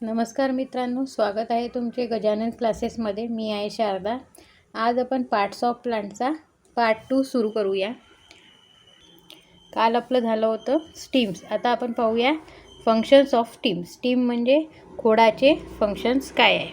नमस्कार मित्रांनो स्वागत आहे तुमचे गजानन क्लासेसमध्ये. मी आहे शारदा. आज आपण पार्ट्स ऑफ प्लांटचा पार्ट टू सुरू करूया. काल आपलं झालं होतं स्टीम्स आता आपण पाहूया फंक्शन्स ऑफ स्टीम स्टीम म्हणजे खोडाचे फंक्शन्स काय आहे?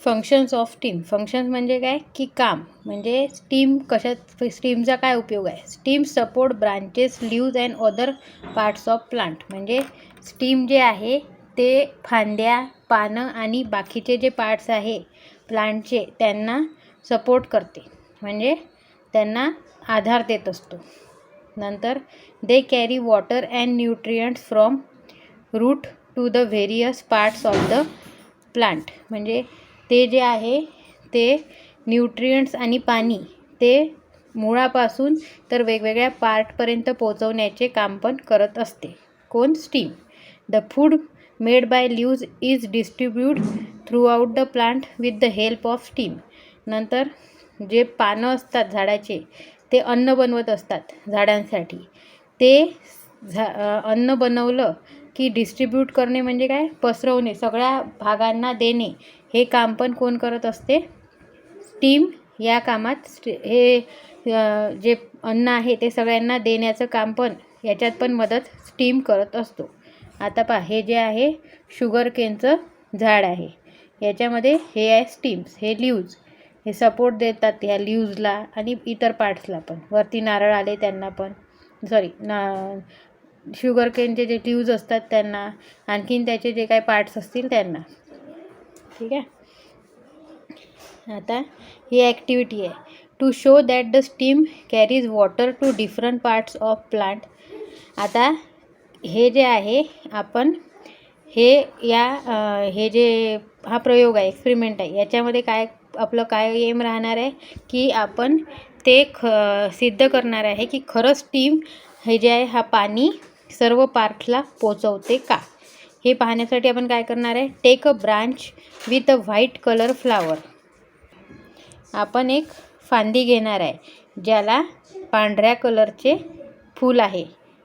फंक्शन्स ऑफ स्टीम फंक्शन्स म्हणजे काय? की काम. म्हणजे स्टीम कशात स्टीमचा काय उपयोग आहे? Stem support branches leaves and other parts of plant म्हणजे स्टीम जे आहे ते फांद्या पानं आणि बाकीचे जे पार्ट्स आहे प्लांटचे त्यांना सपोर्ट करते. म्हणजे त्यांना आधार देत असतो. नंतर they carry water and nutrients from root to the various parts of the plant म्हणजे ते जे आहे ते न्यूट्रियंट्स आणि पाणी ते मुळापासून तर वेगवेगळ्या पार्टपर्यंत पोचवण्याचे काम पण करत असते. कोण? Stem the food made by leaves is distribute throughout the plant with the help of stem नंतर जे पानं असतात झाडाचे ते अन्न बनवत असतात झाडांसाठी. ते झा अन्न बनवलं की डिस्ट्रीब्यूट करणे म्हणजे काय? पसरवणे सगळ्या भागांना देणे. हे काम पण कोण करत असते? स्टीम या कामात स्टी हे जे अन्न आहे ते सगळ्यांना देण्याचं काम पण याच्यात पण मदत स्टीम करत असतो. आता पहा हे जे आहे शुगर केनचं झाड आहे. याच्यामध्ये हे आहे स्टीम्स हे लिव्ज हे सपोर्ट देतात ह्या लिव्जला आणि इतर पार्ट्सला पण. वरती नारळ आले त्यांना पण. सॉरी ना शुगर केनचे जे लिव्ज असतात त्यांना आणखीन त्याचे जे काही पार्ट्स असतील त्यांना. ठीक आहे? आता ही ॲक्टिव्हिटी आहे. To show that the stem carries water to different parts of plant आता हे जे आहे आपण हे या हे जे हा प्रयोग आहे एक्सपेरिमेंट आहे याच्यामध्ये काय आपलं काय एम राहणार आहे की आपण ते ख सिद्ध करणार आहे की खरंच टीम हे जे आहे हा पाणी सर्व पार्टला पोचवते का? हे पाहण्यासाठी आपण काय करणार आहे take a branch with a white colour flower आपण एक फांदी घेणार आहे ज्याला पांढऱ्या कलरचे फूल आहे.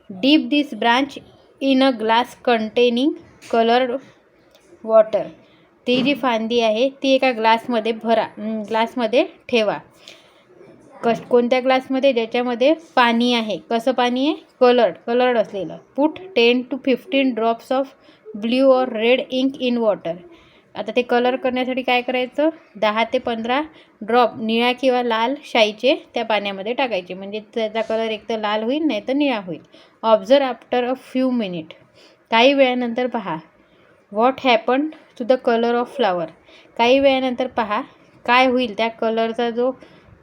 Dip this branch in a glass containing coloured water. ती जी फांदी आहे ती एका ग्लासमध्ये भरा ग्लासमध्ये ठेवा. कश कोणत्या ग्लासमध्ये? ज्याच्यामध्ये पाणी आहे. कसं पाणी आहे? कलर्ड कलर्ड असलेलं. Put ten to fifteen drops of blue or red ink in water. आता ते कलर करण्यासाठी काय करायचं? दहा ते पंधरा ड्रॉप निळ्या किंवा लाल शाईचे त्या पाण्यामध्ये टाकायचे. म्हणजे त्याचा कलर एक तर लाल होईल नाही तर निळा होईल. Observe after a few minute काही वेळानंतर पहा. What happen to the colour of flower काही वेळानंतर पहा. काय होईल त्या कलरचा जो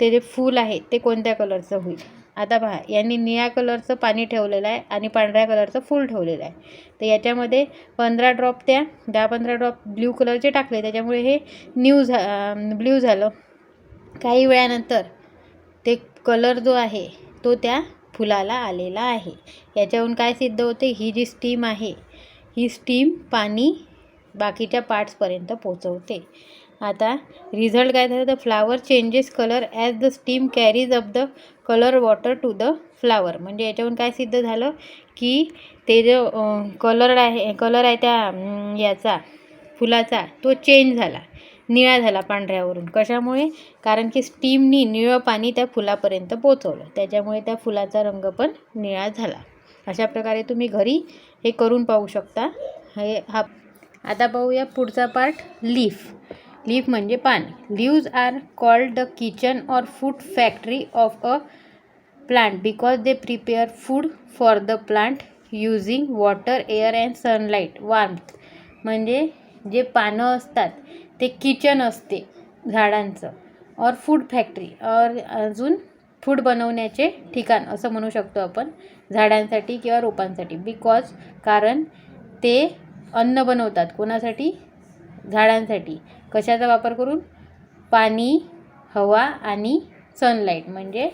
ते जे फूल आहे ते कोणत्या कलरचं होईल? आता पहा यांनी निळ्या कलरचं पाणी ठेवलेलं आहे आणि पांढऱ्या कलरचं फूल ठेवलेलं आहे. तर याच्यामध्ये पंधरा ड्रॉप त्या दहा पंधरा ड्रॉप ब्ल्यू कलरचे टाकले त्याच्यामुळे हे न्यू झा ब्ल्यू झालं. काही वेळानंतर ते कलर जो आहे तो त्या फुलाला आलेला आहे. याच्याहून काय सिद्ध होते ही जी स्टीम आहे ही स्टीम पाणी बाकीच्या पार्ट्सपर्यंत पोचवते. आता रिझल्ट काय झालं? The flower changes colour as the stem carries up the colour water to the flower म्हणजे याच्यावरून काय सिद्ध झालं? की ते जो कलर आहे कलर आहे त्या याचा फुलाचा तो चेंज झाला. निळा झाला पांढऱ्यावरून. कशामुळे? कारण की स्टीमनी निळं पाणी त्या फुलापर्यंत पोचवलं त्याच्यामुळे त्या फुलाचा रंग पण निळा झाला. अशा प्रकारे तुम्ही घरी हे करून पाहू शकता. हे हा. आता पाहूया पुढचा पार्ट लीफ लीफ म्हणजे पान leaves are called the kitchen or food factory of a plant because they prepare food for the plant using water air and sunlight warmth म्हणजे जे पानं असतात ते किचन असते झाडांचं. और फूड फॅक्टरी और अजून फूड बनवण्याचे ठिकाण असं म्हणू शकतो आपण झाडांसाठी किंवा रोपांसाठी. बिकॉज कारण ते अन्न बनवतात कोणासाठी? झाडांसाठी. कशाचा वापर करून? पाणी हवा आणि सनलाईट म्हणजे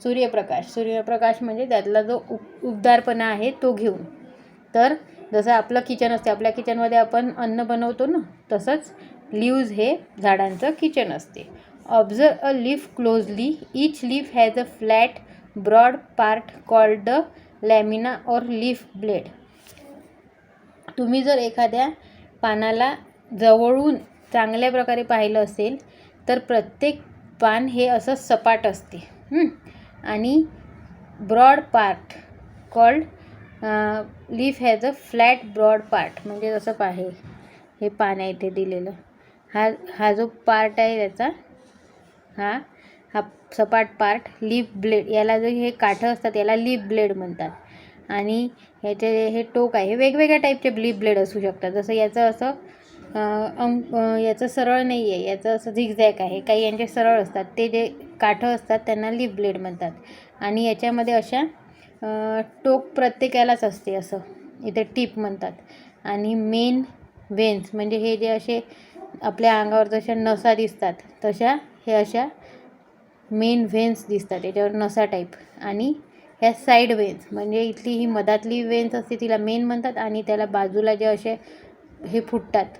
सूर्यप्रकाश. सूर्यप्रकाश म्हणजे त्यातला जो उ उबदारपणा आहे तो घेऊन. तर जसं आपलं किचन असते आपल्या किचनमध्ये आपण अन्न बनवतो ना तसंच लिव्ज हे झाडांचं किचन असते. Observe a leaf closely each leaf has a flat broad part called the lamina और लीफ ब्लेड तुम्ही जर एखाद्या पानाला जवळून चांगल्या प्रकारे पाहिलं असेल तर प्रत्येक पान हे असं सपाट असते. आणि broad part called leaf has a flat broad part म्हणजे जसं पाहे हे पान आहे इथे दिलेलं. हा हा जो पार्ट आहे त्याचा हा हा सपाट पार्ट लीफ ब्लेड याला जे हे काठं असतात याला लीफ ब्लेड म्हणतात. आणि ह्याचे हे टोक आहे हे वेगवेगळ्या टाईपचे लीफ ब्लेड असू शकतात. जसं याचं असं अंक याचं सरळ नाही आहे याचं असं झिगझॅक आहे. काही यांचे सरळ असतात ते जे काठं असतात त्यांना लिप ब्लेड म्हणतात. आणि याच्यामध्ये अशा टोक प्रत्येकालाच असते असं. इथे टीप म्हणतात. आणि मेन वेन्स म्हणजे हे जे असे आपल्या अंगावर जशा नसा दिसतात तशा हे अशा मेन व्हेन्स दिसतात. याच्यावर नसा टाईप आणि ह्या साईड वेन्स म्हणजे इथली ही मधातली वेन्स असते तिला मेन म्हणतात. आणि त्याला बाजूला जे असे हे फुटतात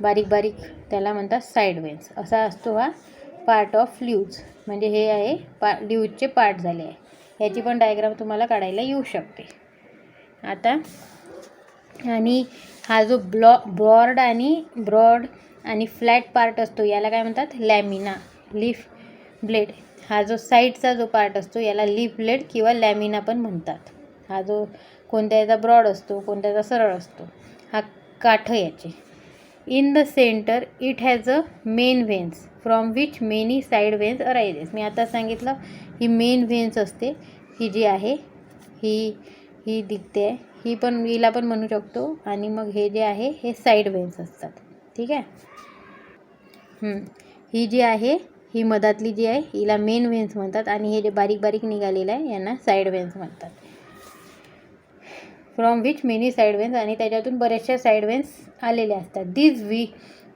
बारीक बारीक त्याला म्हणतात साईड वेन्स असा असतो हा पार्ट ऑफ ल्यूज म्हणजे हे आहे पा ल्यूजचे पार्ट झाले आहे. याची पण डायग्राम तुम्हाला काढायला येऊ शकते. आता आणि हा जो ब्लॉ ब्रॉड आणि ब्रॉड आणि फ्लॅट पार्ट असतो याला काय म्हणतात? लॅमिना लीफ ब्लेड हा जो साईडचा जो पार्ट असतो याला लीफ ब्लेड किंवा लॅमिना पण म्हणतात. हा जो कोणत्या याचा ब्रॉड असतो कोणत्याचा सरळ असतो हा काठ याचे. In the centre it has a main veins from which many side veins arises मी आता सांगितलं ही मेन व्हेन्स असते ही जी आहे ही ही दिखते आहे. ही पण हिला पण म्हणू शकतो. आणि मग हे जे आहे हे साईड वेन्स असतात. ठीक आहे? ही जी आहे ही मधातली जी आहे हिला मेन वेन्स म्हणतात. आणि हे जे बारीक बारीक निघालेलं आहे यांना साईड वेन्स म्हणतात. From which many side veins आणि त्याच्यातून बऱ्याचशा साईड वेन्स आलेल्या असतात. These we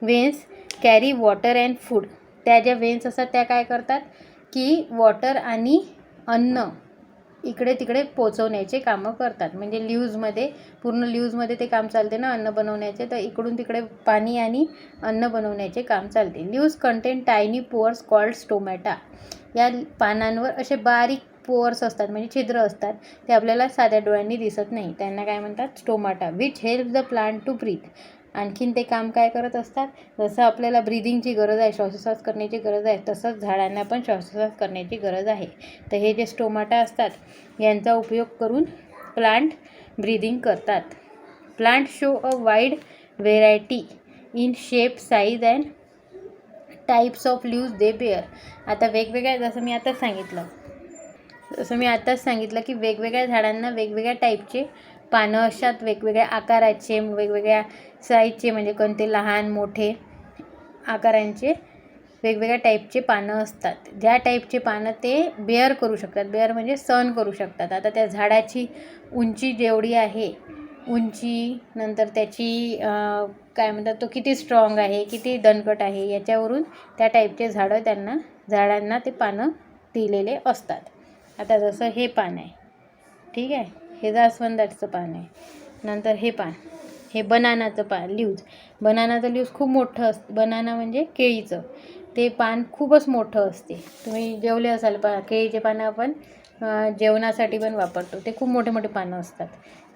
veins carry water and food त्या ज्या वेन्स असतात त्या काय करतात? की वॉटर आणि अन्न इकडे तिकडे पोचवण्याचे कामं करतात. म्हणजे ल्यूजमध्ये पूर्ण ल्यूजमध्ये ते काम चालते ना अन्न बनवण्याचे. तर इकडून तिकडे पाणी आणि अन्न बनवण्याचे काम चालते. Leaves content tiny pores called stomata या पानांवर असे बारीक पोअर्स असतात म्हणजे छिद्र असतात ते आपल्याला साध्या डोळ्यांनी दिसत नाही. त्यांना काय म्हणतात? Stomata which help the plant to breathe आणखीन ते काम काय करत असतात? जसं आपल्याला ब्रिदिंगची गरज आहे श्वासोश्वास करण्याची गरज आहे तसंच झाडांना पण श्वासोश्वास करण्याची गरज आहे. तर हे जे स्टोमाटा असतात यांचा उपयोग करून प्लांट ब्रिदिंग करतात. Plant show a wide variety in shape size and types of leaves they bear आता वेगवेगळ्या जसं मी आता सांगितलं जसं मी आत्ताच सांगितलं की वेगवेगळ्या झाडांना वेगवेगळ्या टाईपचे पानं असतात वेगवेगळ्या आकाराचे वेगवेगळ्या साईजचे म्हणजे कोणते लहान मोठे आकारांचे वेगवेगळ्या टाईपचे पानं असतात. ज्या टाईपचे पानं ते बेअर करू शकतात. बेअर म्हणजे सहन करू शकतात. आता त्या झाडाची उंची जेवढी आहे उंची नंतर त्याची काय म्हणतात तो किती स्ट्रॉंग आहे किती दणकट आहे याच्यावरून त्या टाईपचे झाडं त्यांना झाडांना ते पानं दिलेले असतात. आता जसं हे पान आहे ठीक आहे? हे जास्वंदाचं पान आहे. नंतर हे पान हे बनानाचं पान ल्यूज. बनानाचं ल्यूज खूप मोठं असतं बनाना म्हणजे केळीचं. ते पान खूपच मोठं असते. तुम्ही जेवले असाल पा केळीचे पानं आपण जेवणासाठी पण वापरतो. ते खूप मोठे मोठे पानं असतात.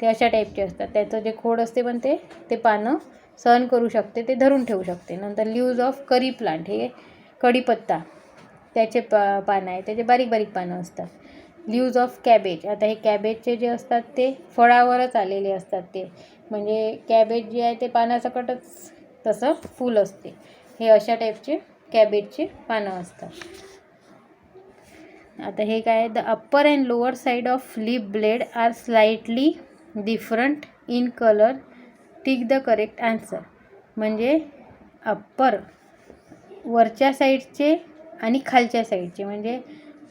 ते अशा टाईपचे असतात. त्याचं जे खोड असते पण ते ते पानं सहन करू शकते. ते धरून ठेवू शकते. नंतर ल्यूज ऑफ करी प्लांट हे कढीपत्ता. त्याचे प पानं आहे त्याचे बारीक बारीक पानं असतात. ल्यूज ऑफ कॅबेज आता हे कॅबेजचे जे असतात ते फळावरच आलेले असतात ते. म्हणजे कॅबेज जे आहे ते पानासकटच तसं फूल असते. हे अशा टाईपचे कॅबेजचे पानं असतात. आता हे काय the upper and lower side of leaf blade are slightly different in colour tick the correct answer म्हणजे अप्पर वरच्या साईडचे आणि खालच्या साईडची. म्हणजे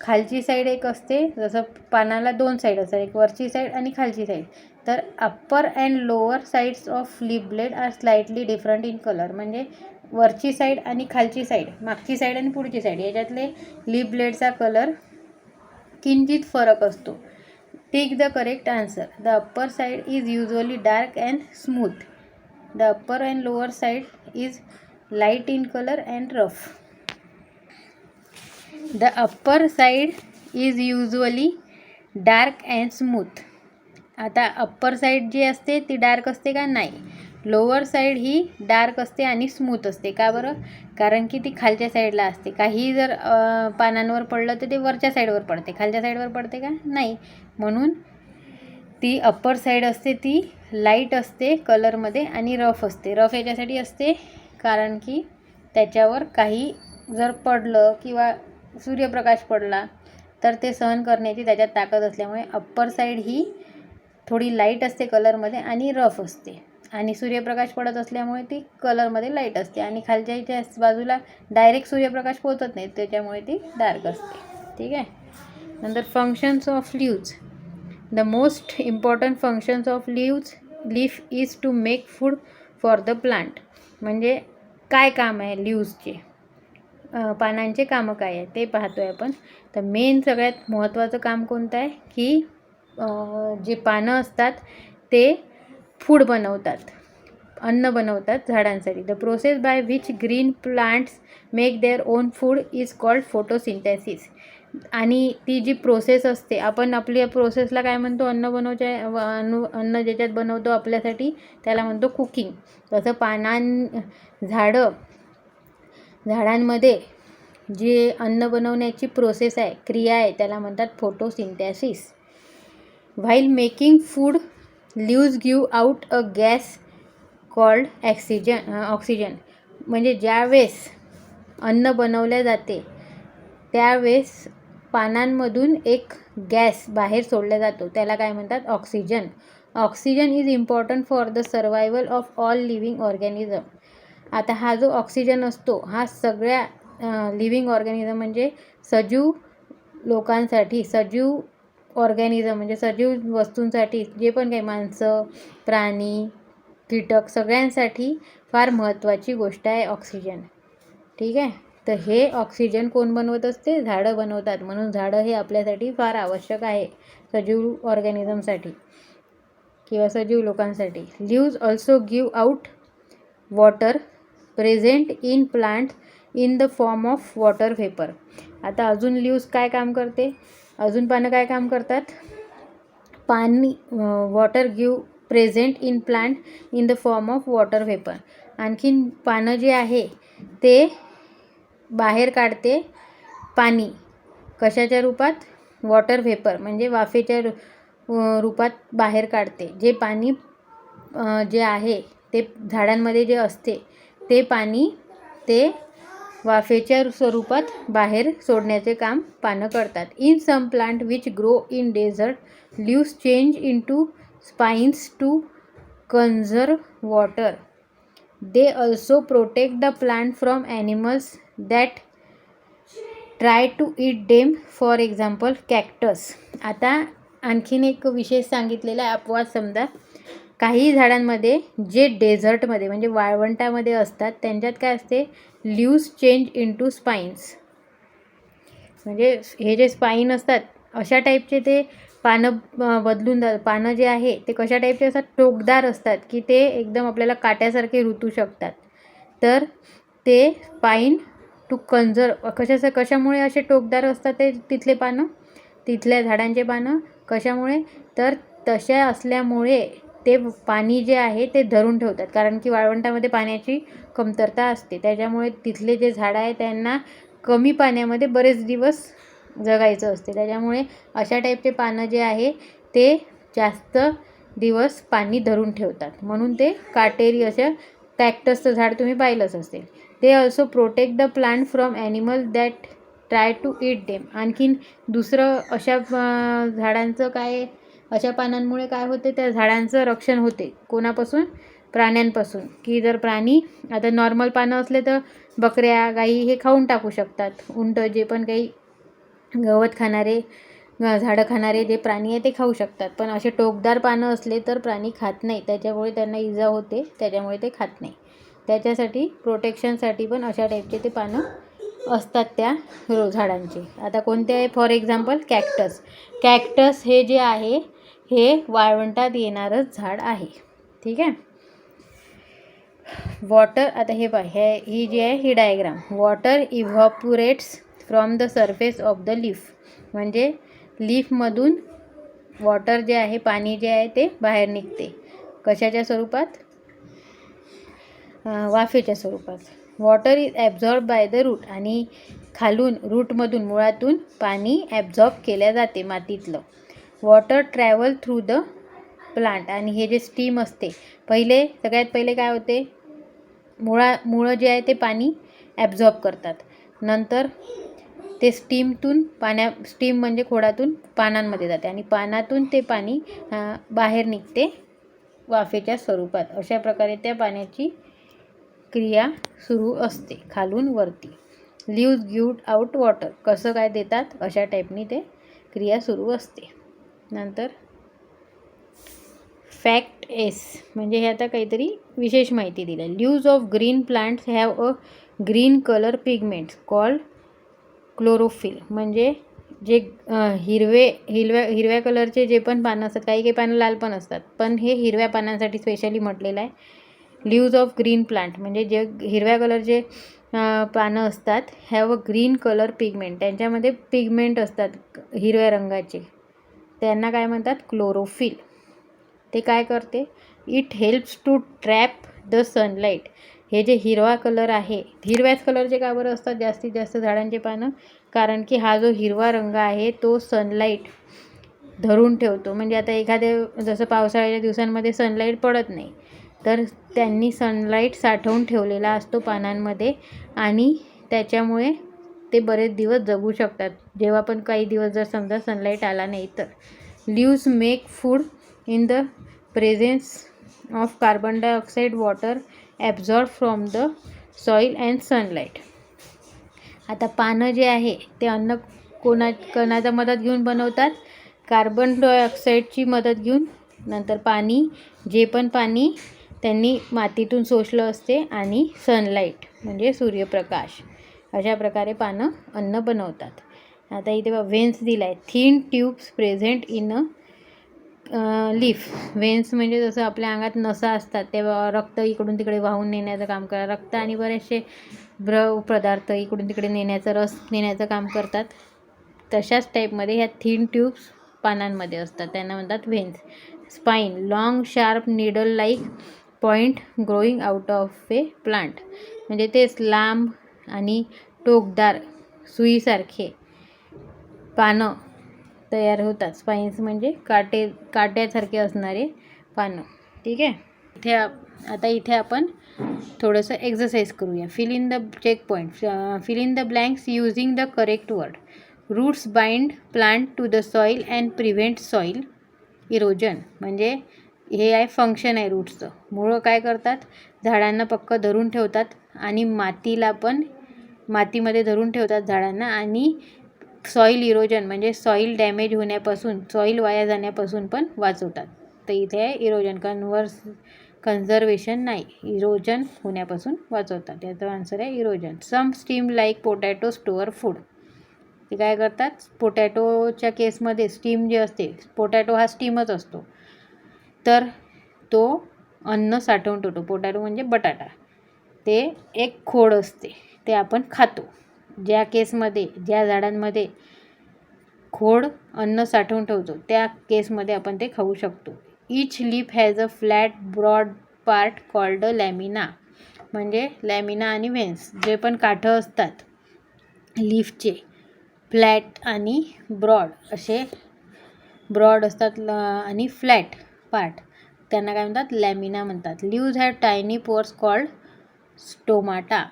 खालची साईड एक असते जसं पानाला दोन साईड असतात एक वरची साईड आणि खालची साईड. तर upper and lower sides of leaf blade are slightly different in colour म्हणजे वरची साईड आणि खालची साईड मागची साईड आणि पुढची साईड याच्यातले लीफ ब्लेडचा कलर किंचित फरक असतो. Take the correct answer the upper side is usually dark and smooth the upper and lower side is light in colour and rough the upper side is usually dark and smooth आता upper side जी असते ती dark असते का? नाही. Lower side ही dark असते आणि smooth असते. का बरं? कारण की ती खालच्या साईडला असते. काही जर पानांवर पडलं तर ते वरच्या साईडवर पडते. खालच्या साईडवर पडते का? नाही. म्हणून ती अप्पर साईड असते ती लाइट असते कलरमध्ये आणि रफ असते. रफ याच्यासाठी असते कारण की त्याच्यावर काही जर पडलं किंवा सूर्यप्रकाश पडला तर ते सहन करण्याची त्याच्यात ताकद असल्यामुळे अप्पर साईड ही थोडी लाइट असते कलरमध्ये आणि रफ असते. आणि सूर्यप्रकाश पडत असल्यामुळे ती कलरमध्ये लाइट असते आणि खालच्या इथे बाजूला डायरेक्ट सूर्यप्रकाश पोहोचत नाही त्याच्यामुळे ती डार्क असते. ठीक आहे? नंतर functions of leaves the most important functions of leaves leaf is to make food for the plant म्हणजे काय काम आहे लीव्जचे पानांचे कामं काय आहे ते पाहतो आहे आपण. तर मेन सगळ्यात महत्त्वाचं काम कोणतं आहे? की जे पानं असतात ते फूड बनवतात. अन्न बनवतात झाडांसाठी. The process by which green plants make their own food is called photosynthesis आणि ती जी प्रोसेस असते आपण आपल्या प्रोसेसला काय म्हणतो? अन्न बनवच्या व- अन्न अन्न ज्याच्यात बनवतो आपल्यासाठी त्याला म्हणतो कुकिंग तसं पानां झाडं झाडांमध्ये जे अन्न बनवण्याची प्रोसेस आहे क्रिया आहे त्याला म्हणतात photosynthesis while making food leaves give out a gas called oxygen oxygen म्हणजे ज्यावेळेस अन्न बनवले जाते त्यावेळेस पानांमधून एक गॅस बाहेर सोडला जातो. त्याला काय म्हणतात? Oxygen oxygen is important for the survival of all living organism आता हा जो ऑक्सिजन असतो हा सगळ्या लिव्हिंग ऑर्गॅनिझम म्हणजे सजीव लोकांसाठी सजीव ऑर्गॅनिझम म्हणजे सजीव वस्तूंसाठी जे पण काही माणसं प्राणी कीटक सगळ्यांसाठी फार महत्त्वाची गोष्ट आहे ऑक्सिजन ठीक आहे? तर हे ऑक्सिजन कोण बनवत असते? झाडं बनवतात. म्हणून झाडं हे आपल्यासाठी फार आवश्यक आहे सजीव ऑर्गॅनिझमसाठी किंवा सजीव लोकांसाठी. Leaves also give out water present in plant in the form of water vapour आता अजून लिव्ज काय काम करते? अजून पानं काय काम करतात? पाणी water give present in plant in the form of water vapour आणखीन पानं जे आहे ते बाहेर काढते पाणी. कशाच्या रूपात? वॉटर व्हेपर म्हणजे वाफेच्या रूपात बाहेर काढते. जे पाणी जे आहे ते झाडांमध्ये जे असते ते पाणी ते वाफेच्या स्वरूपात बाहेर सोडण्याचे काम पानं करतात. In some plant which grow in desert leaves change into spines to conserve water they also protect the plant from animals that try to eat them for example cactus आता आणखीन एक विशेष सांगितलेला आहे अपवाद समजा काही झाडांमध्ये जे डेझर्टमध्ये म्हणजे वाळवंटामध्ये असतात त्यांच्यात काय असते? Leaves change in to spines म्हणजे हे जे स्पाईन असतात अशा टाईपचे ते पानं बदलून जा पानं जे आहे ते कशा टाईपचे असतात? टोकदार असतात की ते एकदम आपल्याला काट्यासारखे ऋतू शकतात. तर ते पाईन टू कन्झर्व कशाचं कशामुळे असे टोकदार असतात ते तिथले पानं? तिथल्या झाडांचे पानं. कशामुळे? तर तशा असल्यामुळे ते पाणी जे आहे ते धरून ठेवतात. कारण की वाळवंटामध्ये पाण्याची कमतरता असते. त्याच्यामुळे तिथले जे झाडं आहे त्यांना कमी पाण्यामध्ये बरेच दिवस जगायचं असते. त्याच्यामुळे अशा टाईपचे पानं जे आहे ते जास्त दिवस पाणी धरून ठेवतात. म्हणून ते काटेरी अशा कॅक्टसचं झाड तुम्ही पाहिलंच असेल. ते also protect the plant from animal that try to eat them आणखीन दुसरं अशा झाडांचं काय अशा पानांमुळे काय होते? त्या झाडांचं रक्षण होते. कोणापासून? प्राण्यांपासून. की जर प्राणी आता नॉर्मल पानं असले तर बकऱ्या गाई हे खाऊन टाकू शकतात. उंट जे पण काही गवत खाणारे झाडं खाणारे जे प्राणी आहे ते खाऊ शकतात. पण असे टोकदार पानं असले तर प्राणी खात नाही. त्याच्यामुळे त्यांना इजा होते. त्याच्यामुळे ते खात नाही. त्याच्यासाठी प्रोटेक्शनसाठी पण अशा टाईपचे ते पानं असतात त्या रो झाडांचे. आता कोणते आहे? फॉर एक्झाम्पल कॅक्टस कॅक्टस हे जे आहे हे वाळवंटात येणारंच झाड आहे. ठीक आहे? वॉटर आता हे पहा हे ही जी आहे ही diagram. Water evaporates from the surface of the leaf. म्हणजे लीफमधून वॉटर जे आहे पाणी जे आहे ते बाहेर निघते. कशाच्या स्वरूपात? वाफेच्या स्वरूपात. Water is absorb by the root आणि खालून रूटमधून मुळातून पाणी ॲब्झॉर्ब केल्या जाते मातीतलं. Water travel through the plant आणि हे जे स्टीम असते पहिले सगळ्यात पहिले काय होते? मुळा मुळं जे आहे ते पाणी ॲब्झॉर्ब करतात. नंतर ते स्टीमतून पाण्या स्टीम म्हणजे खोडातून पानांमध्ये जाते आणि पानातून ते पाणी बाहेर निघते वाफेच्या स्वरूपात. अशा प्रकारे त्या पाण्याची क्रिया सुरू असते खालून वरती. लिव्ज गिव्ह आउट वॉटर कसं काय देतात? अशा टाईपनी ते क्रिया सुरू असते. नंतर फॅक्ट एस. म्हणजे हे आता काहीतरी विशेष माहिती दिलं leaves of green plants have a green colour pigments called chlorophyll. म्हणजे जे हिरवे हिरव्या हिरव्या कलरचे जे पण पानं असतात काही काही पानं लाल पण असतात पण हे हिरव्या पानांसाठी स्पेशली म्हटलेलं आहे. ल्यूज ऑफ ग्रीन प्लांट म्हणजे जे हिरव्या कलरचे पानं असतात have a green colour pigment. त्यांच्यामध्ये पिगमेंट असतात हिरव्या रंगाचे. त्यांना काय म्हणतात? क्लोरोफिल. ते काय करते? It helps to trap the sunlight. हे जे हिरवा कलर आहे हिरव्याच कलरचे का बरं असतात? जास्तीत जास्त झाडांचे पानं. कारण की हा जो हिरवा रंग आहे तो सनलाईट धरून ठेवतो. म्हणजे आता एखाद्या जसं पावसाळ्याच्या दिवसांमध्ये सनलाईट पडत नाही तर त्यांनी सनलाईट साठवून ठेवलेला असतो पानांमध्ये आणि त्याच्यामुळे ते बरेच दिवस जगू शकतात. जेव्हा पण काही दिवस जर समजा सनलाईट आला नाही तर. Leaves make food in the presence of carbon dioxide water absorb from the soil and sunlight आता पानं जे आहे ते अन्न कोणा कणाचा मदत घेऊन बनवतात. कार्बन डायऑक्साईडची मदत घेऊन. नंतर पाणी जे पण पाणी त्यांनी मातीतून शोषलं असते आणि सनलाईट म्हणजे सूर्यप्रकाश. अशा प्रकारे पानं अन्न बनवतात. आता इथे व्हेन्स दिला आहे thin tubes present in a leaf veins म्हणजे जसं आपल्या अंगात नसा असतात ते रक्त इकडून तिकडे वाहून नेण्याचं काम करा रक्त आणि बरेचसे द्रव पदार्थ इकडून तिकडे नेण्याचं रस नेण्याचं काम करतात. तशाच टाईपमध्ये ह्या थीन ट्यूब्स पानांमध्ये असतात. त्यांना म्हणतात veins spine long sharp needle like point growing out of a plant म्हणजे तेच लांब आणि टोकदार सुईसारखे पानं तयार होतात. स्पाईन्स म्हणजे काटे काट्यासारखे असणारे पानं. ठीक आहे? इथे आता इथे आपण थोडंसं एक्झरसाईज करूया. Fill in the check point fill in the blanks using the correct word roots bind plant to the soil and prevent soil erosion म्हणजे हे आहे फंक्शन आहे रूट्सचं मुळं काय करतात? झाडांना पक्क धरून ठेवतात आणि मातीला पण मातीमध्ये धरून ठेवतात झाडांना आणि सॉईल इरोजन म्हणजे सॉईल डॅमेज होण्यापासून सॉईल वाया जाण्यापासून पण वाचवतात. तर इथे आहे इरोजन कन्व्हर्स कन्झर्वेशन नाही इरोजन होण्यापासून वाचवतात. याचा आन्सर आहे erosion some stem like potato store food ते काय करतात? पोटॅटोच्या केसमध्ये स्टीम जे असते पोटॅटो हा स्टीमच असतो. तर तो अन्न साठवून ठेवतो. पोटॅटो म्हणजे बटाटा. ते एक खोड असते. ते आपण खातो. ज्या केसमध्ये ज्या झाडांमध्ये खोड अन्न साठवून ठेवतो त्या केसमध्ये आपण ते खाऊ शकतो. Each leaf has a flat broad part called lamina म्हणजे लॅमिना आणि व्हेन्स जे पण काठं असतात लीफचे फ्लॅट आणि ब्रॉड असे ब्रॉड असतात ल आणि फ्लॅट पार्ट त्यांना काय म्हणतात? लॅमिना म्हणतात. Leaves have tiny pores called stomata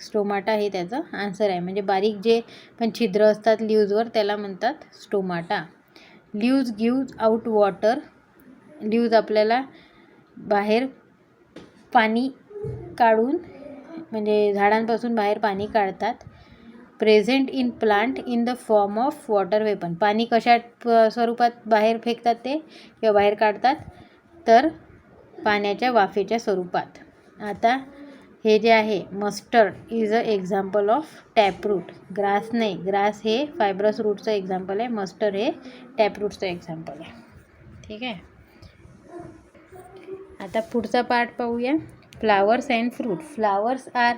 stomata हे त्याचं आन्सर आहे. म्हणजे बारीक जे पण छिद्र असतात लीव्जवर त्याला म्हणतात stomata. Leaves gives out water leaves आपल्याला बाहेर पाणी काढून म्हणजे झाडांपासून बाहेर पाणी काढतात. Present in plant in the form of water vapour पाणी कशा प- स्वरूपात बाहेर फेकतात ते? किंवा बाहेर काढतात? तर पाण्याच्या वाफेच्या स्वरूपात. आता हे जे आहे mustard is a example of taproot grass नाही ग्रास हे फायब्रस रूटचं एक्झाम्पल आहे मस्टर्ड हे टॅपरूटचं एक्झाम्पल आहे. ठीक आहे? आता पुढचा पार्ट पाहूया. Flowers and fruit flowers are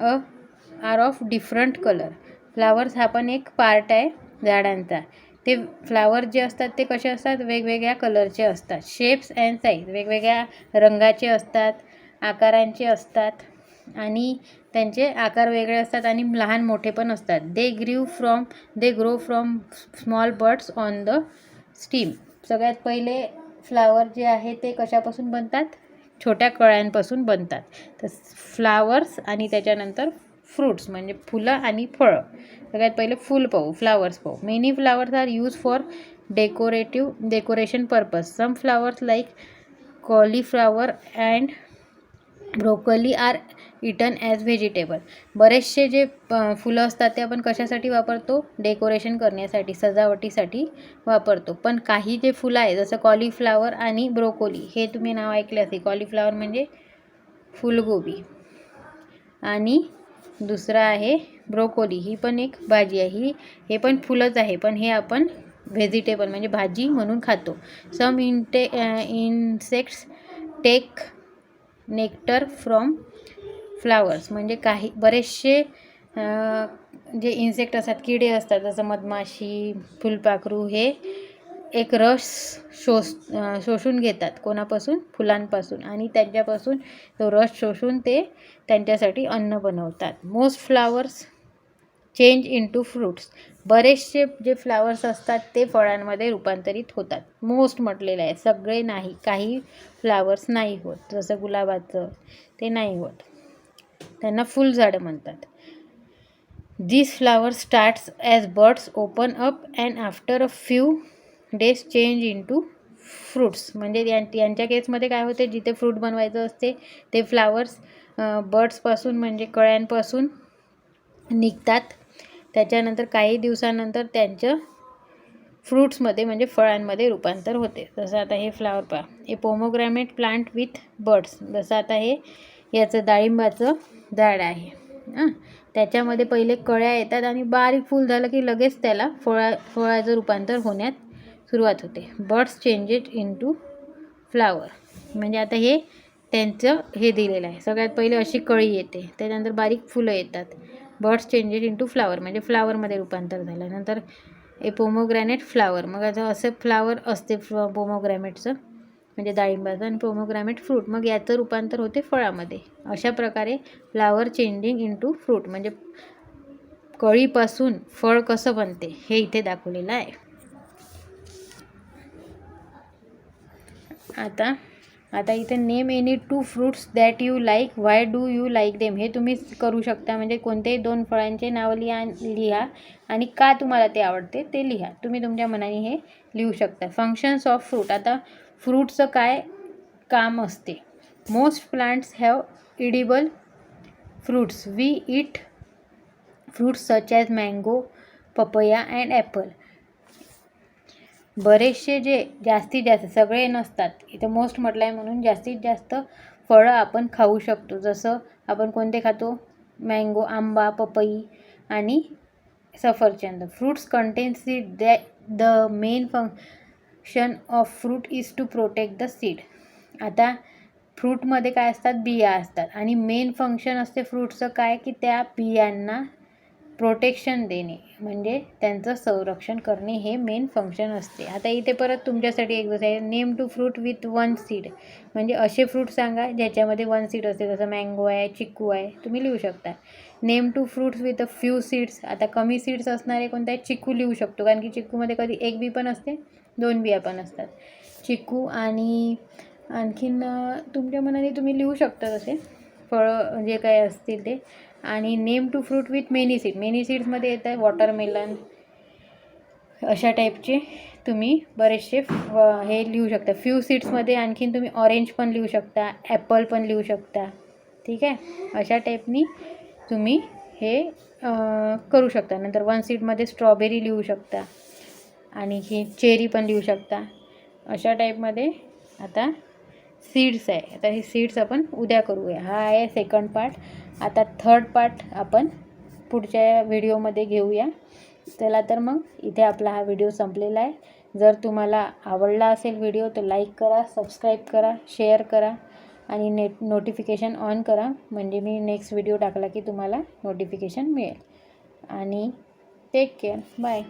a are of different colour flowers हा पण एक पार्ट आहे झाडांचा. ते फ्लावर जे असतात ते कसे असतात? वेगवेगळ्या कलरचे असतात. शेप्स अँड साईज वेगवेगळ्या रंगाचे असतात आकारांचे असतात. आणि त्यांचे आकार वेगळे असतात आणि लहान मोठे पण असतात. They grew from they grow from small buds on the stem सगळ्यात पहिले फ्लावर जे आहे ते कशापासून बनतात? छोट्या कळ्यांपासून बनतात. तर फ्लावर्स आणि त्याच्यानंतर फ्रूट्स म्हणजे फुलं आणि फळं. सगळ्यात पहिले फुल पाहू फ्लावर्स पाहू. Many flowers are use for decorative decoration purpose some flowers like cauliflower and broccoli are eaten as vegetable बरेचसे जे प- फुलं असतात ते आपण कशासाठी वापरतो? डेकोरेशन करण्यासाठी सजावटीसाठी वापरतो. पण काही जे फुलं आहे जसं कॉलीफ्लावर आणि ब्रोकोली हे तुम्ही नाव ऐकले असेल. कॉलीफ्लावर म्हणजे फुलगोबी. आणि दुसरं आहे ब्रोकोली ही पण एक भाजी आहे. ही हे पण फुलंच आहे. पण हे आपण व्हेजिटेबल म्हणजे भाजी म्हणून खातो. Some इंटे insects take nectar from flowers म्हणजे काही बरेचसे जे इन्सेक्ट असतात किडे असतात जसं मधमाशी फुलपाखरू हे एक रस शोष शोषून घेतात कोणापासून? फुलांपासून. आणि त्यांच्यापासून तो रस शोषून ते त्यांच्यासाठी अन्न बनवतात. Most flowers change into fruits बरेचसे जे फ्लावर्स असतात ते फळांमध्ये रूपांतरित होतात. मोस्ट म्हटलेलं आहे. सगळे नाही. काही फ्लावर्स नाही होत. जसं गुलाबाचं ते नाही होत. त्यांना फुलझाडं म्हणतात. This flower starts as buds open up and after a few days change into fruits म्हणजे यां यांच्या केसमध्ये काय होते? जिथे फ्रूट बनवायचं असते ते फ्लावर्स बर्ड्सपासून म्हणजे कळ्यांपासून निघतात. त्याच्यानंतर काही दिवसानंतर त्यांचं फ्रूट्समध्ये म्हणजे फळांमध्ये रूपांतर होते. जसं आता हे फ्लावर पहा. हे पोमोग्रॅमेट प्लांट विथ बर्ड्स जसं आता हे याचं डाळिंबाचं झाड आहे. हां? त्याच्यामध्ये पहिले कळ्या येतात आणि बारीक फूल झालं की लगेच त्याला फळा फळाचं रूपांतर होण्यात सुरुवात होते. Buds changed into flower. म्हणजे आता हे त्यांचं हे दिलेलं आहे. सगळ्यात पहिले अशी कळी येते. त्याच्यानंतर बारीक फुलं येतात. Buds changed into flower. म्हणजे फ्लावरमध्ये रूपांतर झालं. नंतर ए पोमोग्रॅनेट फ्लावर. मग आता असं फ्लावर असते पोमोग्रॅनेटचं. पोमोग्रॅमेटचं म्हणजे डाळिंबाचं आणि पोमोग्रॅमेट फ्रूट मग याचं रूपांतर होते फळामध्ये. अशा प्रकारे फ्लावर चेंजिंग इंटू फ्रूट म्हणजे कळीपासून फळ कसं बनते हे इथे दाखवलेलं आहे. आता आता इथे name any two fruits that you like why do you like them हे तुम्ही करू शकता. म्हणजे कोणतेही दोन फळांचे नावं लिहा लिहा आणि का तुम्हाला ते आवडते ते लिहा. तुम्ही तुमच्या मनाने हे लिहू शकता. फंक्शन्स ऑफ फ्रूट आता फ्रूटचं काय काम असते? Most plants have edible fruits we eat fruits such as mango papaya and apple बरेचसे जे जास्तीत जास्त सगळे नसतात. इथं मोस्ट म्हटलं आहे म्हणून जास्तीत जास्त फळं आपण खाऊ शकतो. जसं आपण कोणते खातो? मँगो आंबा पपई आणि सफरचंद. Fruits contains the the the main function of fruit is to protect the seed आता फ्रूटमध्ये काय असतात? बिया असतात. आणि मेन फंक्शन असते फ्रूटचं काय? की त्या बियांना प्रोटेक्शन देणे. म्हणजे त्यांचं संरक्षण करणे हे मेन फंक्शन असते. आता इथे परत तुमच्यासाठी एक आहे. Name two fruit with one seed म्हणजे असे फ्रूट सांगा ज्याच्यामध्ये वन सीड असते. जसं मँगो आहे चिक्कू आहे. तुम्ही लिहू शकता. Name two fruits with a few seeds आता कमी सीड्स असणारे कोणत्या चिक्कू लिहू शकतो. कारण की चिक्कूमध्ये कधी एक बी पण असते. दोन बिया पण असतात. चिक्कू आणि आणखीन तुमच्या मनाने तुम्ही लिहू शकता तसे. फळं जे काय असतील ते. आणि name two fruit with many seed. Many सीड्समध्ये येत आहे वॉटरमेलन. अशा टाईपचे तुम्ही बरेचसे हे लिहू शकता. फ्यू सीड्समध्ये आणखीन तुम्ही ऑरेंज पण लिहू शकता. ॲपल पण लिहू शकता. ठीक आहे? अशा टाईपनी तुम्ही हे करू शकता. नंतर वन सीडमध्ये स्ट्रॉबेरी लिहू शकता. आणि ही चेरी पण लिहू शकता. अशा टाईपमध्ये आता सीड्स आहे. आता हे सीड्स आपण उद्या करूया. हा आहे सेकंड पार्ट आता थर्ड पार्ट आपण पुढच्या व्हिडिओमध्ये घेऊया. चला तर मग इथे आपला हा व्हिडिओ संपलेला आहे. जर तुम्हाला आवडला असेल व्हिडिओ तर लाईक करा सबस्क्राईब करा शेअर करा आणि नेट नोटिफिकेशन ऑन करा. म्हणजे मी नेक्स्ट व्हिडिओ टाकला की तुम्हाला नोटिफिकेशन मिळेल. आणि टेक केअर बाय